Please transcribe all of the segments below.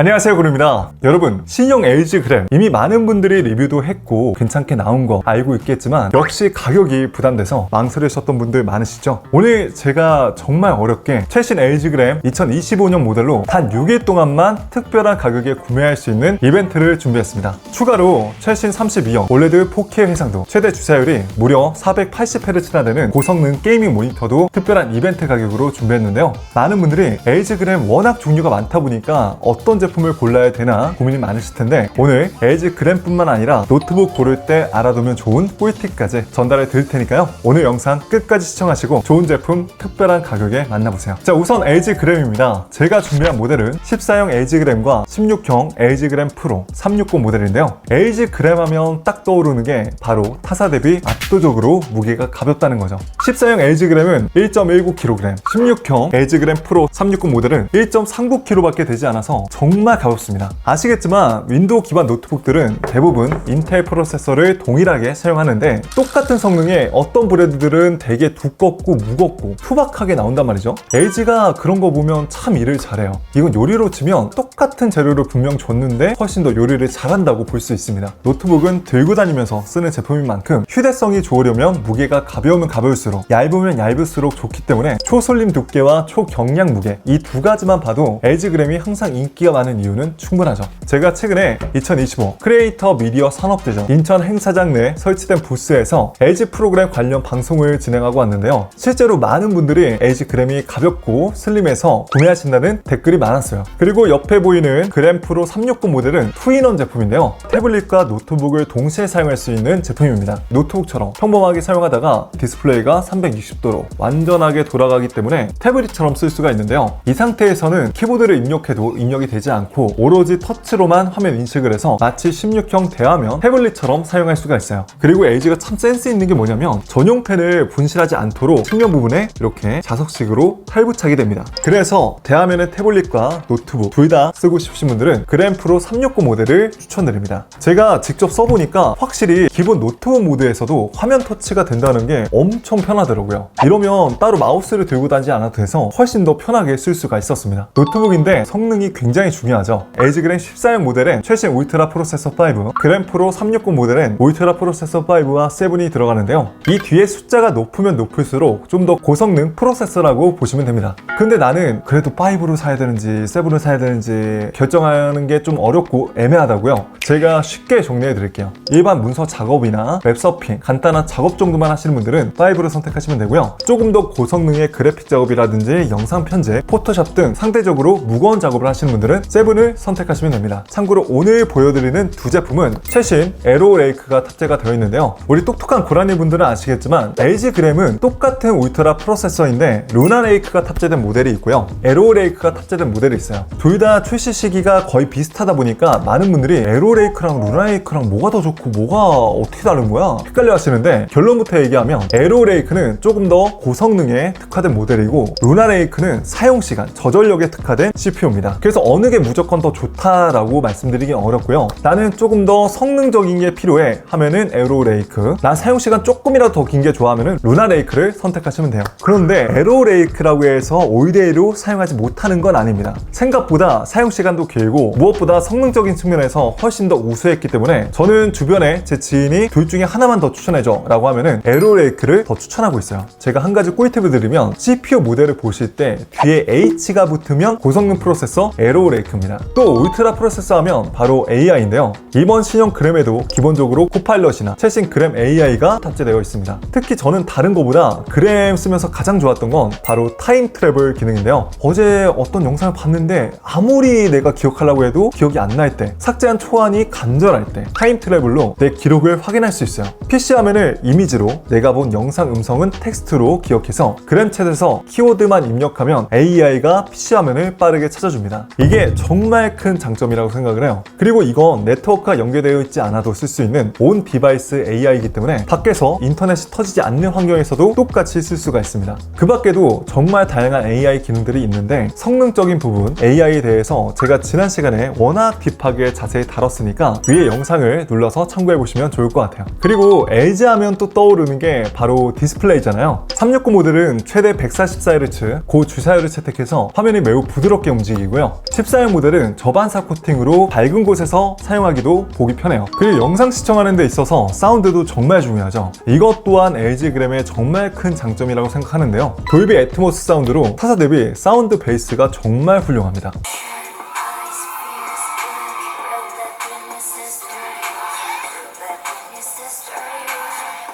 안녕하세요 구루입니다. 여러분 신형 LG 그램 이미 많은 분들이 리뷰도 했고 괜찮게 나온 거 알고 있겠지만 역시 가격이 부담돼서 망설이셨던 분들 많으시죠? 오늘 제가 정말 어렵게 최신 LG 그램 2025년 모델로 단 6일 동안만 특별한 가격에 구매할 수 있는 이벤트를 준비했습니다. 추가로 최신 32형 올레드 4K 해상도 최대 주사율이 무려 480Hz나 되는 고성능 게이밍 모니터도 특별한 이벤트 가격으로 준비했는데요. 많은 분들이 LG 그램 워낙 종류가 많다 보니까 어떤 제품 을 골라야 되나 고민이 많으실 텐데 오늘 LG 그램뿐만 아니라 노트북 고를 때 알아두면 좋은 꿀팁까지 전달해 드릴 테니까요. 오늘 영상 끝까지 시청하시고 좋은 제품 특별한 가격에 만나보세요. 자 우선 LG 그램입니다. 제가 준비한 모델은 14형 LG 그램과 16형 LG 그램 프로 360 모델인데요. LG 그램 하면 딱 떠오르는 게 바로 타사 대비 압도적으로 무게가 가볍다는 거죠. 14형 LG 그램은 1.19kg 16형 LG 그램 프로 360 모델은 1.39kg밖에 되지 않아서 정말 가볍습니다. 아시겠지만 윈도우 기반 노트북들은 대부분 인텔 프로세서를 동일하게 사용하는데 똑같은 성능의 어떤 브랜드들은 되게 두껍고 무겁고 투박하게 나온단 말이죠. LG가 그런 거 보면 참 일을 잘해요. 이건 요리로 치면 똑같은 재료를 분명 줬는데 훨씬 더 요리를 잘한다고 볼 수 있습니다. 노트북은 들고 다니면서 쓰는 제품인 만큼 휴대성이 좋으려면 무게가 가벼우면 가벼울수록 얇으면 얇을수록 좋기 때문에 초솔림 두께와 초경량 무게 이 두 가지만 봐도 LG 그램이 항상 인기가 많은 이유는 충분하죠. 제가 최근에 2025 크리에이터 미디어 산업대전 인천 행사장 내 설치된 부스에서 LG 프로그램 관련 방송을 진행하고 왔는데요. 실제로 많은 분들이 LG 그램이 가볍고 슬림해서 구매하신다는 댓글이 많았어요. 그리고 옆에 보이는 그램 프로 360 모델은 투인원 제품인데요. 태블릿과 노트북을 동시에 사용할 수 있는 제품입니다. 노트북처럼 평범하게 사용하다가 디스플레이가 360도로 완전하게 돌아가기 때문에 태블릿처럼 쓸 수가 있는데요. 이 상태에서는 키보드를 입력해도 입력이 되지 않고 오로지 터치로만 화면 인식을 해서 마치 16형 대화면 태블릿처럼 사용할 수가 있어요. 그리고 LG가 참 센스 있는 게 뭐냐면 전용 펜을 분실하지 않도록 측면 부분에 이렇게 자석식으로 탈부착이 됩니다. 그래서 대화면의 태블릿과 노트북 둘 다 쓰고 싶으신 분들은 그램 프로 360 모델을 추천드립니다. 제가 직접 써보니까 확실히 기본 노트북 모드에서도 화면 터치가 된다는 게 엄청 편하더라고요. 이러면 따로 마우스를 들고 다니지 않아도 돼서 훨씬 더 편하게 쓸 수가 있었습니다. 노트북인데 성능이 굉장히 중요하죠. LG 그램 14형 모델엔 최신 울트라 프로세서 5, 그램 프로 360 모델엔 울트라 프로세서 5와 7이 들어가는데요. 이 뒤에 숫자가 높으면 높을수록 좀 더 고성능 프로세서라고 보시면 됩니다. 근데 나는 그래도 5로 사야 되는지 7을 사야 되는지 결정하는 게 좀 어렵고 애매하다고요. 제가 쉽게 정리해 드릴게요. 일반 문서 작업이나 웹 서핑, 간단한 작업 정도만 하시는 분들은 5를 선택하시면 되고요. 조금 더 고성능의 그래픽 작업이라든지 영상 편집, 포토샵 등 상대적으로 무거운 작업을 하시는 분들은 7을 선택하시면 됩니다. 참고로 오늘 보여드리는 두 제품은 최신 에로 레이크가 탑재가 되어 있는데요. 우리 똑똑한 고라니 분들은 아시겠지만 LG 그램은 똑같은 울트라 프로세서인데 루나 레이크가 탑재된 모델이 있고요. 에로 레이크가 탑재된 모델이 있어요. 둘 다 출시 시기가 거의 비슷하다 보니까 많은 분들이 에로 레이크랑 루나 레이크랑 뭐가 더 좋고 뭐가 어떻게 다른 거야? 헷갈려 하시는데 결론부터 얘기하면 에로 레이크는 조금 더 고성능에 특화된 모델이고 루나 레이크는 사용 시간, 저전력에 특화된 CPU입니다. 그래서 어느 게 무조건 더 좋다라고 말씀드리긴 어렵고요. 나는 조금 더 성능적인 게 필요해 하면은 에로 레이크. 난 사용 시간 조금이라도 더 긴 게 좋아하면은 루나 레이크를 선택하시면 돼요. 그런데 에로 레이크라고 해서 올데이로 사용하지 못하는 건 아닙니다. 생각보다 사용 시간도 길고 무엇보다 성능적인 측면에서 훨씬 더 우수했기 때문에 저는 주변에 제 지인이 둘 중에 하나만 더 추천해줘 라고 하면은 에로 레이크를 더 추천하고 있어요. 제가 한 가지 꿀팁을 드리면 CPU 모델을 보실 때 뒤에 H가 붙으면 고성능 프로세서 에로 레이 크입니다. 또 울트라 프로세서 하면 바로 AI인데요. 이번 신형 그램에도 기본적으로 코파일럿이나 최신 그램 AI가 탑재되어 있습니다. 특히 저는 다른 거보다 그램 쓰면서 가장 좋았던 건 바로 타임 트래블 기능인데요. 어제 어떤 영상을 봤는데 아무리 내가 기억하려고 해도 기억이 안 날 때, 삭제한 초안이 간절할 때 타임 트래블로 내 기록을 확인할 수 있어요. PC 화면을 이미지로 내가 본 영상 음성은 텍스트로 기억해서 그램챗에서 키워드만 입력하면 AI가 PC 화면을 빠르게 찾아줍니다. 이게 정말 큰 장점이라고 생각을 해요. 그리고 이건 네트워크가 연결되어 있지 않아도 쓸 수 있는 온 디바이스 AI이기 때문에 밖에서 인터넷이 터지지 않는 환경에서도 똑같이 쓸 수가 있습니다. 그 밖에도 정말 다양한 AI 기능들이 있는데 성능적인 부분 AI에 대해서 제가 지난 시간에 워낙 딥하게 자세히 다뤘으니까 위에 영상을 눌러서 참고해 보시면 좋을 것 같아요. 그리고 LG 하면 또 떠오르는 게 바로 디스플레이잖아요. 369 모델은 최대 144Hz 고주사율을 채택해서 화면이 매우 부드럽게 움직이고요. 14형 시사용 모델은 저반사 코팅으로 밝은 곳에서 사용하기도 보기 편해요. 그리고 영상 시청하는 데 있어서 사운드도 정말 중요하죠. 이것 또한 LG 그램의 정말 큰 장점이라고 생각하는데요. 돌비 애트모스 사운드로 타사 대비 사운드 베이스가 정말 훌륭합니다.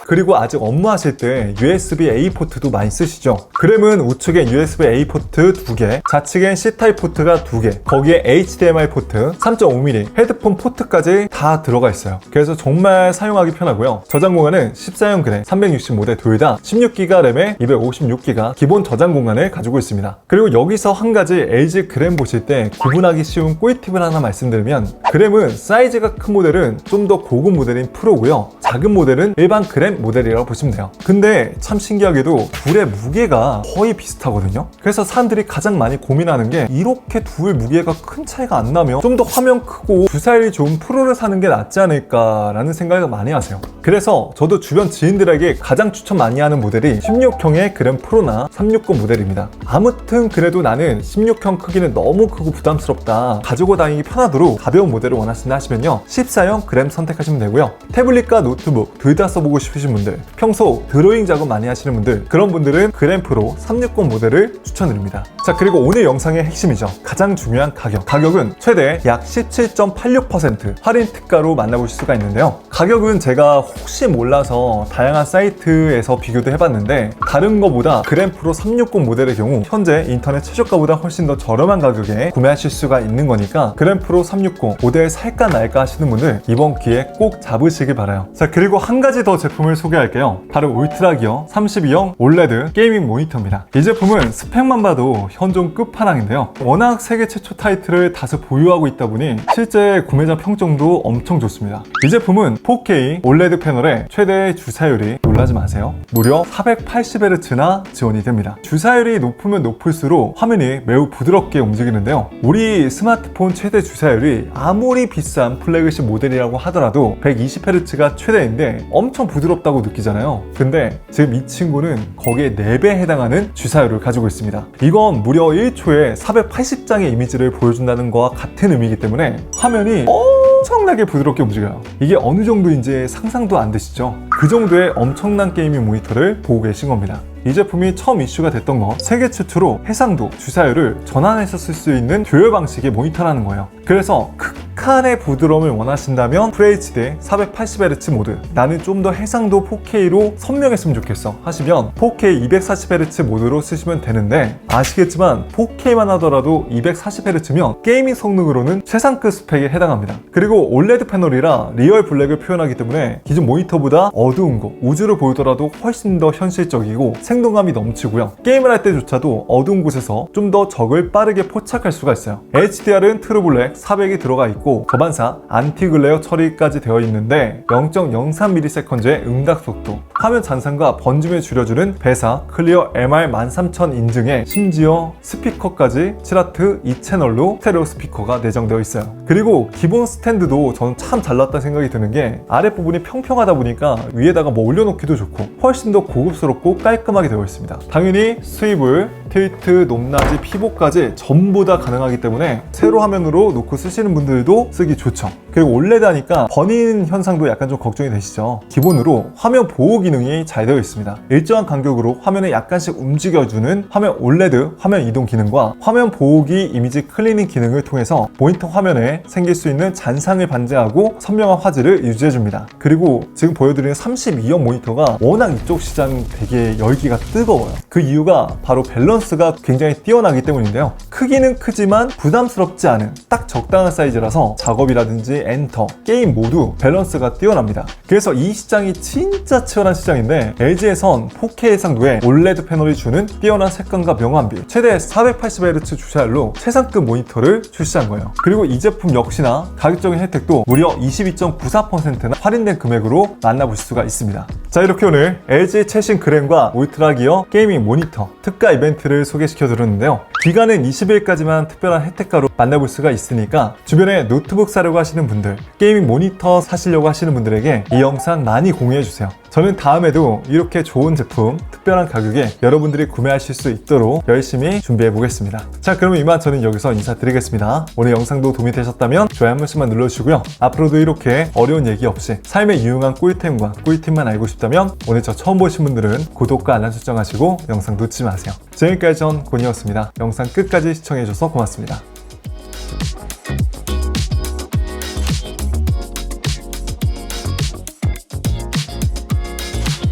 그리고 아직 업무하실 때 USB-A 포트도 많이 쓰시죠. 그램은 우측에 USB-A 포트 2개, 좌측엔 C타입 포트가 2개, 거기에 HDMI 포트, 3.5mm, 헤드폰 포트까지 다 들어가 있어요. 그래서 정말 사용하기 편하고요. 저장 공간은 14형 그램, 365대 둘 다 16기가 램에 256기가 기본 저장 공간을 가지고 있습니다. 그리고 여기서 한 가지 LG 그램 보실 때 구분하기 쉬운 꿀팁을 하나 말씀드리면 그램은 사이즈가 큰 모델은 좀 더 고급 모델인 프로고요. 작은 모델은 일반 그램 모델이라고 보시면 돼요. 근데 참 신기하게도 둘의 무게가 거의 비슷하거든요. 그래서 사람들이 가장 많이 고민하는 게 이렇게 둘 무게가 큰 차이가 안 나면 좀 더 화면 크고 주사율이 좋은 프로를 사는 게 낫지 않을까 라는 생각을 많이 하세요. 그래서 저도 주변 지인들에게 가장 추천 많이 하는 모델이 16형의 그램 프로나 360 모델입니다. 아무튼 그래도 나는 16형 크기는 너무 크고 부담스럽다. 가지고 다니기 편하도록 가벼운 모델을 원하신다 하시면요. 14형 그램 선택하시면 되고요. 태블릿과 노트북 둘 다 써보고 싶으신 분들, 평소 드로잉 작업 많이 하시는 분들, 그런 분들은 그램 프로 360 모델을 추천드립니다. 자, 그리고 오늘 영상의 핵심이죠. 가장 중요한 가격. 가격은 최대 약 17.86% 할인 특가로 만나보실 수가 있는데요. 가격은 제가 혹시 몰라서 다양한 사이트에서 비교도 해봤는데 다른 거보다 그램 프로 360 모델의 경우 현재 인터넷 최저가보다 훨씬 더 저렴한 가격에 구매하실 수가 있는 거니까 그램 프로 360 모델 살까 말까 하시는 분들 이번 기회에 꼭 잡으시길 바라요. 자 그리고 한 가지 더 제품을 소개할게요. 바로 울트라 기어 32형 올레드 게이밍 모니터입니다. 이 제품은 스펙만 봐도 현존 끝판왕인데요. 워낙 세계 최초 타이틀을 다수 보유하고 있다 보니 실제 구매자 평점도 엄청 좋습니다. 이 제품은 4K 올레드 패널에 최대 주사율이 놀라지 마세요. 무려 480Hz나 지원이 됩니다. 주사율이 높으면 높을수록 화면이 매우 부드럽게 움직이는데요. 우리 스마트폰 최대 주사율이 아무리 비싼 플래그십 모델이라고 하더라도 120Hz가 최대인데 엄청 부드럽다 고 느끼잖아요. 근데 지금 이 친구는 거기에 4배 해당하는 주사율을 가지고 있습니다. 이건 무려 1초에 480장의 이미지를 보여준다는 거와 같은 의미이기 때문에 화면이 엄청나게 부드럽게 움직여요. 이게 어느 정도인지 상상도 안 되시죠? 그 정도의 엄청난 게이밍 모니터를 보고 계신 겁니다. 이 제품이 처음 이슈가 됐던 건 세계 최초로 해상도, 주사율을 전환해서 쓸 수 있는 조열 방식의 모니터라는 거예요. 그래서 극 한의 부드러움을 원하신다면 FHD 480Hz 모드 나는 좀 더 해상도 4K로 선명했으면 좋겠어 하시면 4K 240Hz 모드로 쓰시면 되는데 아시겠지만 4K만 하더라도 240Hz면 게이밍 성능으로는 최상급 스펙에 해당합니다. 그리고 OLED 패널이라 리얼 블랙을 표현하기 때문에 기존 모니터보다 어두운 곳, 우주를 보이더라도 훨씬 더 현실적이고 생동감이 넘치고요. 게임을 할 때조차도 어두운 곳에서 좀 더 적을 빠르게 포착할 수가 있어요. HDR은 트루블랙 400이 들어가 있고 저반사 안티 글레어 처리까지 되어 있는데 0.03ms 응답 속도, 화면 잔상과 번짐을 줄여주는 배사 클리어 MR 13000 인증에 심지어 스피커까지 7와트 2채널로 스테레오 스피커가 내장되어 있어요. 그리고 기본 스탠드도 저는 참 잘났다는 생각이 드는 게 아랫부분이 평평하다 보니까 위에다가 뭐 올려놓기도 좋고 훨씬 더 고급스럽고 깔끔하게 되어 있습니다. 당연히 스위블, 틸트, 높낮이, 피복까지 전부 다 가능하기 때문에 세로 화면으로 놓고 쓰시는 분들도 쓰기 좋죠. 그리고 올레드 하니까 번인 현상도 약간 좀 걱정이 되시죠. 기본으로 화면 보호 기능이 잘 되어 있습니다. 일정한 간격으로 화면을 약간씩 움직여주는 화면 올레드 화면 이동 기능과 화면 보호기 이미지 클리닝 기능을 통해서 모니터 화면에 생길 수 있는 잔상을 반제하고 선명한 화질을 유지해줍니다. 그리고 지금 보여드리는 32형 모니터가 워낙 이쪽 시장 되게 열기가 뜨거워요. 그 이유가 바로 밸런스가 굉장히 뛰어나기 때문인데요. 크기는 크지만 부담스럽지 않은 딱 적당한 사이즈라서 작업이라든지 엔터, 게임 모두 밸런스가 뛰어납니다. 그래서 이 시장이 진짜 치열한 시장인데 LG에선 4K 해상도에 OLED 패널이 주는 뛰어난 색감과 명암비, 최대 480Hz 주사율로 최상급 모니터를 출시한 거예요. 그리고 이 제품 역시나 가격적인 혜택도 무려 22.94%나 할인된 금액으로 만나보실 수가 있습니다. 자 이렇게 오늘 LG 최신 그램과 울트라 기어 게이밍 모니터 특가 이벤트를 소개시켜 드렸는데요. 기간은 20일까지만 특별한 혜택가로 만나볼 수가 있으니까 주변에 노트북 사려고 하시는 분들, 게이밍 모니터 사시려고 하시는 분들에게 이 영상 많이 공유해 주세요. 저는 다음에도 이렇게 좋은 제품 특별한 가격에 여러분들이 구매하실 수 있도록 열심히 준비해 보겠습니다. 자, 그럼 이만 저는 여기서 인사드리겠습니다. 오늘 영상도 도움이 되셨다면 좋아요 한 번씩만 눌러주시고요. 앞으로도 이렇게 어려운 얘기 없이 삶에 유용한 꿀템과 꿀팁만 알고 싶다면 오늘 저 처음 보신 분들은 구독과 알람 설정하시고 영상 놓치지 마세요. 지금까지 전 곤이었습니다. 영상 끝까지 시청해주셔서 고맙습니다.